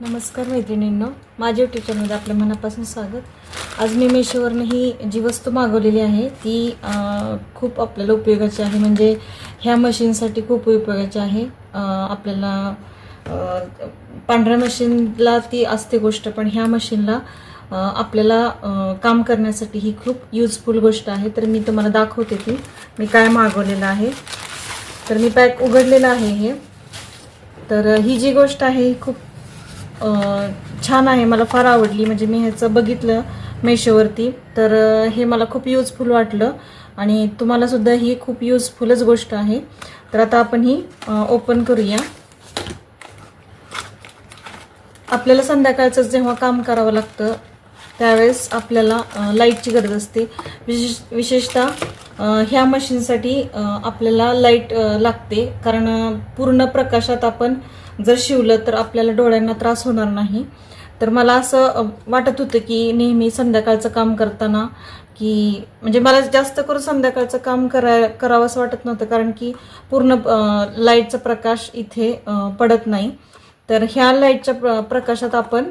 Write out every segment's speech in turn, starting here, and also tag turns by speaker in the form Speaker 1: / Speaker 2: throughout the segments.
Speaker 1: नमस्कार मैत्रिणींनो माझ्या यूट्यूब चॅनलमध्ये आपल्या मनापासून स्वागत. आज मी मेशोवरनं ही जी वस्तू मागवलेली आहे ती खूप आपल्याला उपयोगाची आहे. म्हणजे ह्या मशीनसाठी खूप उपयोगाची आहे. आपल्याला पांढऱ्या मशीनला ती असते गोष्ट पण ह्या मशीनला आपल्याला काम करण्यासाठी ही खूप यूजफुल गोष्ट आहे. तर मी तुम्हाला दाखवते ती. मी काय मागवलेलं आहे. तर मी पॅक उघडलेलं आहे हे. तर ही जी गोष्ट आहे ही खूप छान आहे मला फार आवडली. म्हणजे मी ह्याचं बघितलं मेशोवरती. तर हे मला खूप युजफुल वाटलं. आणि तुम्हाला सुद्धा ही खूप युजफुलच गोष्ट आहे. तर आता आपण ही ओपन करूया. आपल्याला संध्याकाळचं जेव्हा काम करावं लागतं त्यावेळेस आपल्याला लाईटची गरज असते. विशेष विशेषतः ह्या मशीनसाठी आपल्याला लाइट लागते. कारण पूर्ण प्रकाशात आपण जर शिवलं तर आपल्याला डोळ्यांना त्रास होणार नाही. तर मला असं वाटत होतं की नेहमी संध्याकाळचं काम करताना की म्हणजे मला जास्त करून संध्याकाळचं काम करा करावं असं वाटत नव्हतं. कारण की पूर्ण लाईटचा प्रकाश इथे पडत नाही. तर ह्या लाईटच्या प्र प्रकाशात आपण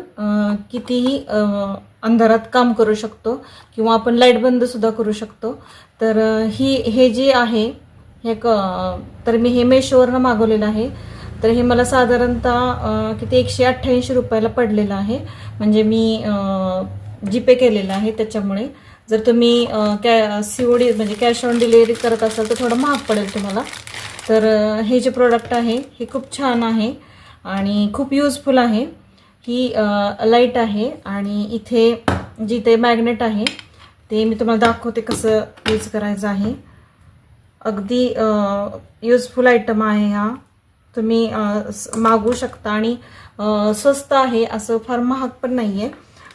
Speaker 1: कितीही अंधारात काम करू शकतो किंवा आपण लाइट बंदसुद्धा करू शकतो. तर ही हे जे आहे हे क तर मी हे मेशोवरनं मागवलेलं आहे. तर हे मला साधारणतः किती एकशे अठ्ठ्याऐंशी रुपयाला पडलेलं आहे. म्हणजे मी जी पे केलेलं आहे त्याच्यामुळे. जर तुम्ही कॅ सी ओ डी म्हणजे कॅश ऑन डिलिव्हरी करत असाल तर थोडं महाग पडेल तुम्हाला. तर हे जे प्रोडक्ट आहे हे खूप छान आहे आणि खूप यूजफुल आहे. ही लाइट आहे आणि इथे जिथे मॅग्नेट आहे ते मी तुम्हाला दाखवते कसं यूज करायचं आहे. अगदी युजफुल आयटम आहे हा. तुम्ही मागू मागवू शकता आणि स्वस्त आहे असं फार महाग पण नाही आहे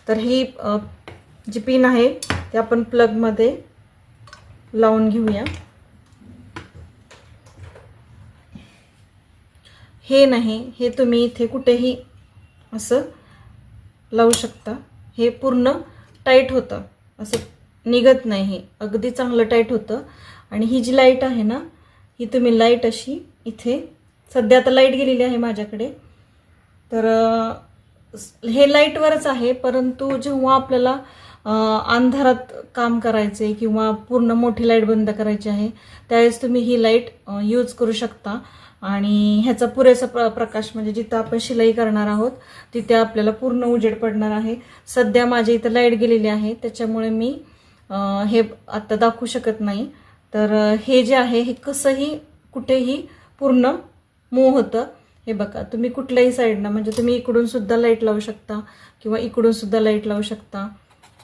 Speaker 1: तर ही जी पिन आहे ती आपण प्लगमध्ये लावून घेऊया. हे नाही हे तुम्ही इथे कुठेही असं लावू शकता. हे पूर्ण टाईट होतं. असं निघत नाही हे. अगदी चांगलं टाईट होतं. आणि ही जी लाइट आहे ना ही तुम्ही लाइट अशी इथे सध्या आता लाइट गेलेली आहे माझ्याकडे. तर हे लाईटवरच आहे परंतु जेव्हा आपल्याला अंधारात काम करायचे किंवा पूर्ण मोठी लाइट बंद करायची आहे त्यावेळेस तुम्ही ही लाइट यूज करू शकता. आणि ह्याचा पुरेसा प्र प्रकाश म्हणजे जिथं आपण शिलाई करणार आहोत तिथे आपल्याला पूर्ण उजेड पडणार आहे. सध्या माझ्या इथं लाइट गेलेली आहे त्याच्यामुळे मी हे आत्ता दाखवू शकत नाही. तर हे जे आहे हे कसंही कुठेही पूर्ण मूव होतं. हे बघा तुम्ही कुठल्याही साईडनं म्हणजे तुम्ही इकडून सुद्धा लाइट लावू शकता किंवा इकडून सुद्धा लाइट लावू शकता.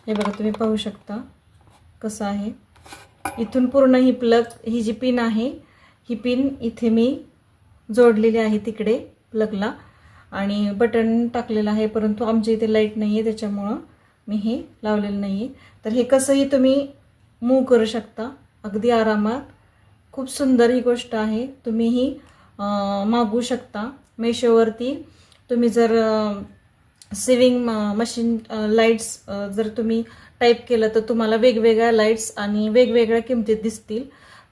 Speaker 1: हे बघा तुम्ही पाहू शकता कसं आहे. इथून पूर्ण ही प्लग ही जी पिन आहे ही पिन इथे मी जोडलेली आहे तिकडे प्लगला आणि बटन टाकलेलं आहे परंतु आमच्या इथे लाइट नाही आहे त्याच्यामुळं मी हे लावलेलं नाही आहे तर हे कसंही तुम्ही मूव करू शकता. अगदी आरामात. खूप सुंदर ही गोष्ट आहे. तुम्हीही मागू शकता. मेशोवरती तुम्ही जर सिविंग मशीन लाईट्स जर तुम्ही टाईप केलं तर तुम्हाला वेगवेगळ्या लाईट्स आणि वेगवेगळ्या किमतीत दिसतील.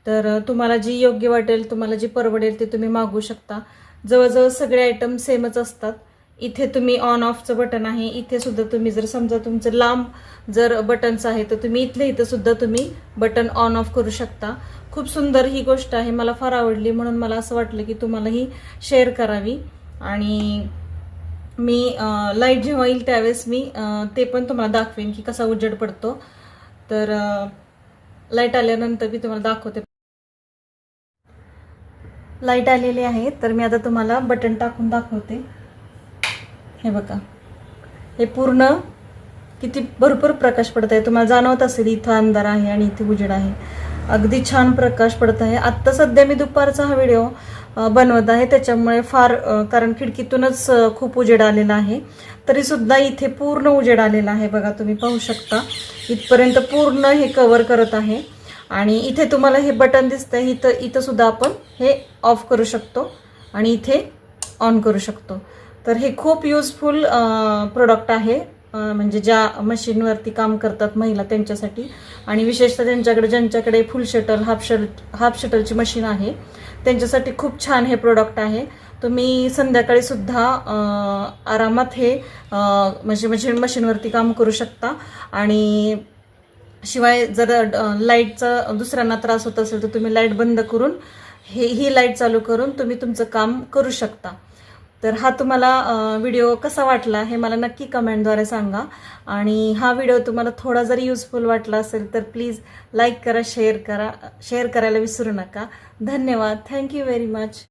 Speaker 1: तर तुम्हाला जी योग्य वाटेल तुम्हाला जी परवडेल ते तुम्ही मागवू शकता. जवळजवळ सगळे आयटम सेमच असतात. इथे तुम्ही ऑन ऑफचं बटन आहे. इथे सुद्धा तुम्ही जर समजा तुमचं लांब जर बटन्स आहे तर तुम्ही इथले इथं सुद्धा तुम्ही बटन ऑन ऑफ करू शकता. खूप सुंदर ही गोष्ट आहे. मला फार आवडली. म्हणून मला असं वाटलं की तुम्हाला ही शेअर करावी. आणि मी लाइट जेव्हा येईल त्यावेळेस मी ते पण तुम्हाला दाखवेन की कसा उजेड पडतो. तर लाइट आल्यानंतर मी तुम्हाला दाखवते. लाइट आलेली आहे तर मी आता तुम्हाला बटन टाकून दाखवते. हे बघा. हे पूर्ण किती भरपूर प्रकाश पडत आहे. तुम्हाला जाणवत असेल इथं अंधार आहे आणि इथे उजेड आहे. अगदी छान प्रकाश पडत आहे. आत्ता सध्या मी दुपारचा हा व्हिडिओ बनवत आहे. त्याच्यामुळे फार कारण खिडकीतूनच खूप उजेड आलेला आहे. तरी सुद्धा इथे पूर्ण उजेड आलेला आहे बघा. तुम्ही पाहू शकता. इथपर्यंत पूर्ण हे कवर करत आहे. आणि इथे तुम्हाला हे बटन दिसतंय. इथं इथंसुद्धा आपण हे ऑफ करू शकतो आणि इथे ऑन करू शकतो. तर हे खूप युजफुल प्रोडक्ट आहे. म्हणजे ज्या मशीनवरती काम करतात महिला त्यांच्यासाठी. आणि विशेषतः त्यांच्याकडे ज्यांच्याकडे full shuttle half shut half शटलची machine आहे त्यांच्यासाठी खूप छान हे प्रोडक्ट आहे. तुम्ही संध्याकाळी सुद्धा आरामात हे म्हणजे मशीन मशीनवरती काम करू शकता. आणि शिवाय जर लाईटचा दुसऱ्यांना त्रास होत असेल तर तुम्ही लाइट बंद करून हे ही लाइट चालू करून तुम्ही तुमचं काम करू शकता. तर हा तुम्हाला व्हिडिओ कसा वाटला हे मला नक्की कमेंटद्वारे सांगा. आणि हा व्हिडिओ तुम्हाला थोडा जरी युजफुल वाटला असेल तर प्लीज लाईक करा शेअर करा शेअर करायला विसरू नका. धन्यवाद. Thank you very much